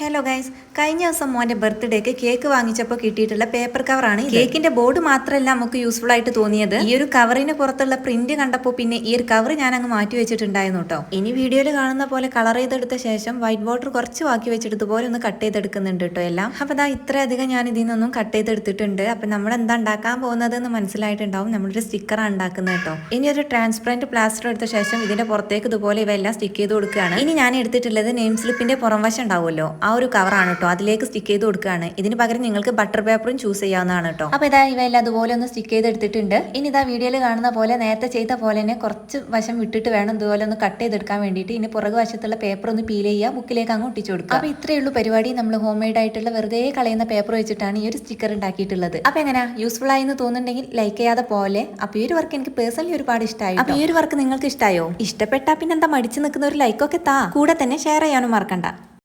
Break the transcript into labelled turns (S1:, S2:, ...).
S1: Hello guys കഴിഞ്ഞ ദിവസം മോന്റെ ബർത്ത്ഡേക്ക് കേക്ക് വാങ്ങിച്ചപ്പോൾ കിട്ടിയിട്ടുള്ള പേപ്പർ കവറാണ്. കേക്കിന്റെ ബോർഡ് മാത്രമല്ല നമുക്ക് യൂസ്ഫുൾ ആയിട്ട് തോന്നിയത്. ഈ ഒരു കവറിന് പുറത്തുള്ള പ്രിന്റ് കണ്ടപ്പോൾ പിന്നെ ഈ ഒരു കവർ ഞാൻ അങ്ങ് മാറ്റി വെച്ചിട്ടുണ്ടായിരുന്നു കേട്ടോ ഇനി വീഡിയോയിൽ കാണുന്ന പോലെ കളർ ചെയ്തെടുത്ത ശേഷം വൈറ്റ് ബോർഡർ കുറച്ച് ബാക്കി വെച്ചിട്ട് പോലെ ഒന്ന് കട്ട് ചെയ്തെടുക്കുന്നുണ്ട് കേട്ടോ എല്ലാം. അപ്പോൾ ദാ ഇത്രയധികം ഞാൻ ഇതിൽ നിന്നൊന്നും കട്ട് ചെയ്തെടുത്തിട്ടുണ്ട്. അപ്പോൾ നമ്മൾ എന്താ ഉണ്ടാക്കാൻ പോകുന്നത് എന്ന് മനസ്സിലായിട്ടുണ്ടാവും. നമ്മളൊരു സ്റ്റിക്കറാണ് ഉണ്ടാക്കുന്നത് കേട്ടോ ഇനി ഒരു ട്രാൻസ്പെറന്റ് പ്ലാസ്റ്റർ എടുത്ത ശേഷം ഇതിന്റെ പുറത്തേക്ക് ഇതുപോലെ ഇവയെല്ലാം സ്റ്റിക്ക് ചെയ്ത് കൊടുക്കുകയാണ്. ഇനി ഞാൻ എടുത്തിട്ടുള്ളത് നെയിം സ്ലിപ്പിന്റെ പുറം വശം ഉണ്ടാവുമല്ലോ. ആ ഒരു കവറാണ് കേട്ടോ അതിലേക്ക് സ്റ്റിക്ക് ചെയ്ത് കൊടുക്കുകയാണ്. ഇതിന് പകരം നിങ്ങൾക്ക് ബട്ടർ പേപ്പറും ചൂസ് ചെയ്യാവുന്നതാണ് കേട്ടോ അപ്പൊ ഇതാ ഇവയെല്ലാം അതുപോലെ ഒന്ന് സ്റ്റിക്ക് ചെയ്ത് എടുത്തിട്ടുണ്ട്. ഇനി ഇതാ വീഡിയോയിൽ കാണുന്ന പോലെ നേരത്തെ ചെയ്ത പോലെ തന്നെ കുറച്ച് വശം വിട്ടിട്ട് വേണം ഇതുപോലെ ഒന്ന് കട്ട് ചെയ്തെടുക്കാൻ വേണ്ടിയിട്ട്. ഇനി പുറകു വശത്തുള്ള പേപ്പർ ഒന്ന് പീൽ ചെയ്യുക. ബുക്കിലേക്ക് അങ്ങ് ഒട്ടിച്ചു കൊടുക്കുക. അപ്പൊ ഇത്രയേ ഉള്ളൂ പരിപാടി. നമ്മൾ ഹോം മെയ്ഡ് ആയിട്ടുള്ള വെറുതെ കളയുന്ന പേപ്പർ വെച്ചിട്ടാണ് ഈ ഒരു സ്റ്റിക്കർ ഉണ്ടാക്കിയിട്ടുള്ളത്. അപ്പൊ എങ്ങനെയാ യൂസ്ഫുൾ ആയി എന്ന് തോന്നുന്നുണ്ടെങ്കിൽ ലൈക്ക് ചെയ്യാതെ പോലെ. അപ്പൊ ഈ ഒരു വർക്ക് എനിക്ക് പേഴ്സണലി ഒരുപാട് ഇഷ്ടമായി അപ്പൊ ഈ ഒരു വർക്ക് നിങ്ങൾക്ക് ഇഷ്ടമായോ ഇഷ്ടപ്പെട്ടാ പിന്നെന്താ മടിച്ചു നിൽക്കുന്ന ഒരു ലൈക്കൊക്കെ താ. കൂടെ തന്നെ ഷെയർ ചെയ്യാനും മറക്കണ്ട.